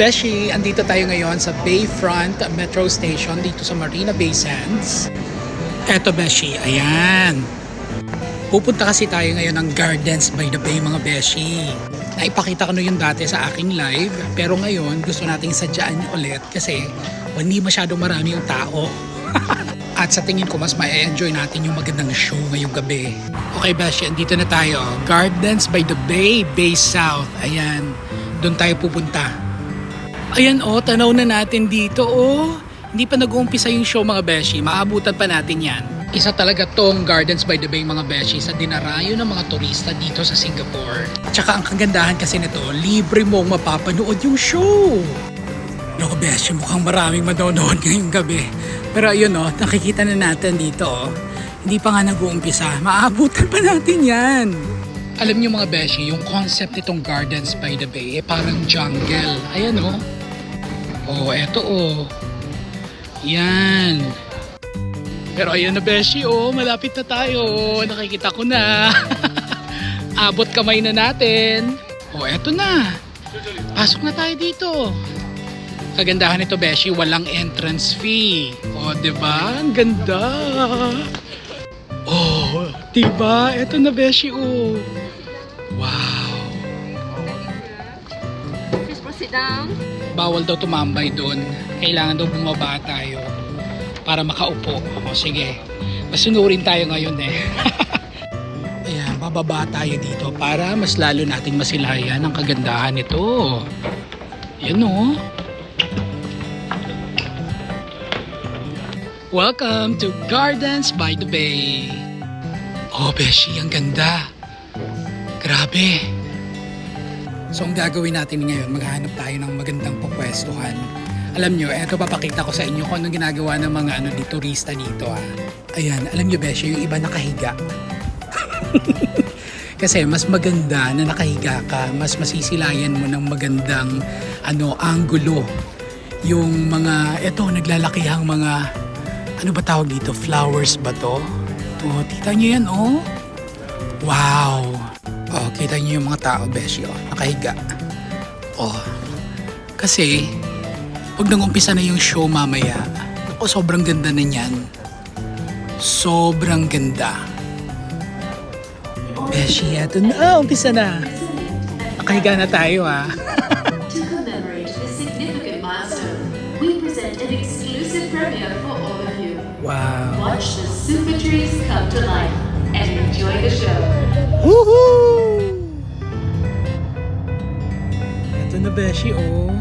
Beshi, andito tayo ngayon sa Bayfront Metro Station dito sa Marina Bay Sands. Eto Beshi, ayan. Pupunta kasi tayo ngayon ng Gardens by the Bay mga Beshi. Naipakita ko na yun dati sa aking live pero ngayon gusto nating sadyaan ulit kasi hindi masyadong marami yung tao. At sa tingin ko mas ma-enjoy natin yung magandang show ngayong gabi. Okay Beshi, andito na tayo. Gardens by the Bay, Bay South. Ayan, doon tayo pupunta. Ayan oh, tanaw na natin dito oh. Hindi pa nag-uumpisa yung show mga beshi, maabutan pa natin yan. Isa talaga tong Gardens by the Bay mga beshi sa dinarayo ng mga turista dito sa Singapore. Tsaka ang kagandahan kasi nito, libre mong mapapanood yung show. Naku beshi, mukhang maraming manonood ngayong gabi. Pero ayun oh, nakikita na natin dito oh. Hindi pa nga nag-uumpisa, maabutan pa natin yan. Alam niyo mga beshi, yung concept nitong Gardens by the Bay, eh parang jungle. Ayan oh. Oh, eto oh. Yan. Pero ayun na beshi oh, malapit na tayo. Nakikita ko na. Abot kamay na natin. Oh, eto na. Pasok na tayo dito. Kagandahan nito beshi, walang entrance fee. Oh, 'di ba? Ang ganda. Oh, 'di ba? Eto na beshi oh. Wow. Please proceed down. Bawal daw tumambay doon. Kailangan daw bumaba tayo para makaupo. O sige, masunurin tayo ngayon eh. Ayan, bababa tayo dito para mas lalo nating masilayan ang kagandahan nito. Yan o. Welcome to Gardens by the Bay. Oh, Beshi, ang ganda. Grabe. So ang gagawin natin ngayon, maghanap tayo ng magandang pupwestuhan. Alam nyo, eto papakita ko sa inyo kung anong ginagawa ng mga ano, di turista dito ah. Ayan, alam nyo Beshe, yung iba nakahiga. Kasi mas maganda na nakahiga ka, mas masisilayan mo ng magandang ano, angulo. Yung mga, eto, naglalakihang mga, ano ba tawag dito, flowers ba to? Oh, tita nyo yan oh. Wow! Oh, kita niyo yung mga tao, Beshi, oh, nakahiga. Oh, kasi, pag nang-umpisa na yung show mamaya, oh, sobrang ganda na niyan. Sobrang ganda. Beshi, eto na, ah, umpisa na. Nakahiga na tayo, ah. To commemorate this significant milestone, we present an exclusive premiere for all of you. Wow. Watch the super trees come to life and enjoy the show. Woohoo! Beshi, oh.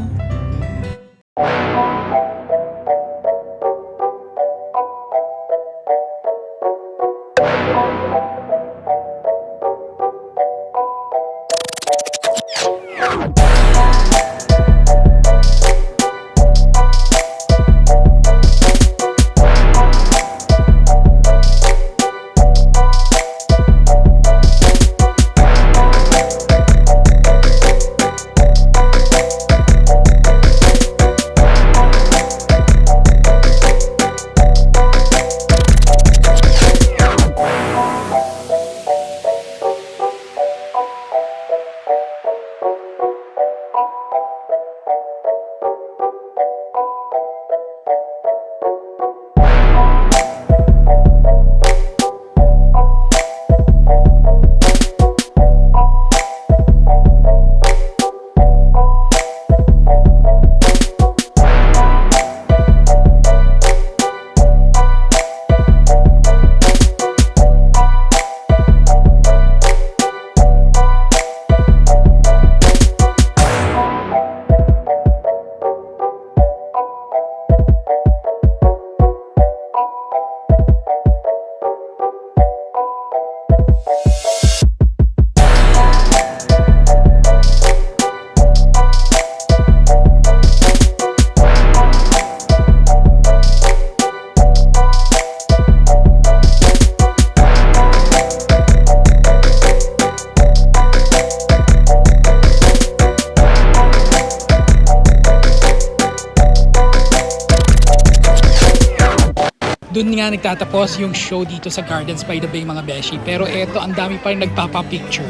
doon nga nagtatapos yung show dito sa Gardens by the Bay mga beshi. Pero eto, ang dami pa rin nagpapapicture.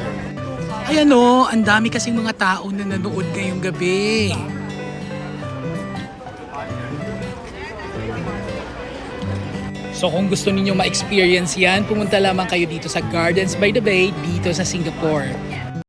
Ayan o, ang dami kasing mga tao na nanood ngayong gabi. So kung gusto ninyo ma-experience yan, pumunta lamang kayo dito sa Gardens by the Bay dito sa Singapore.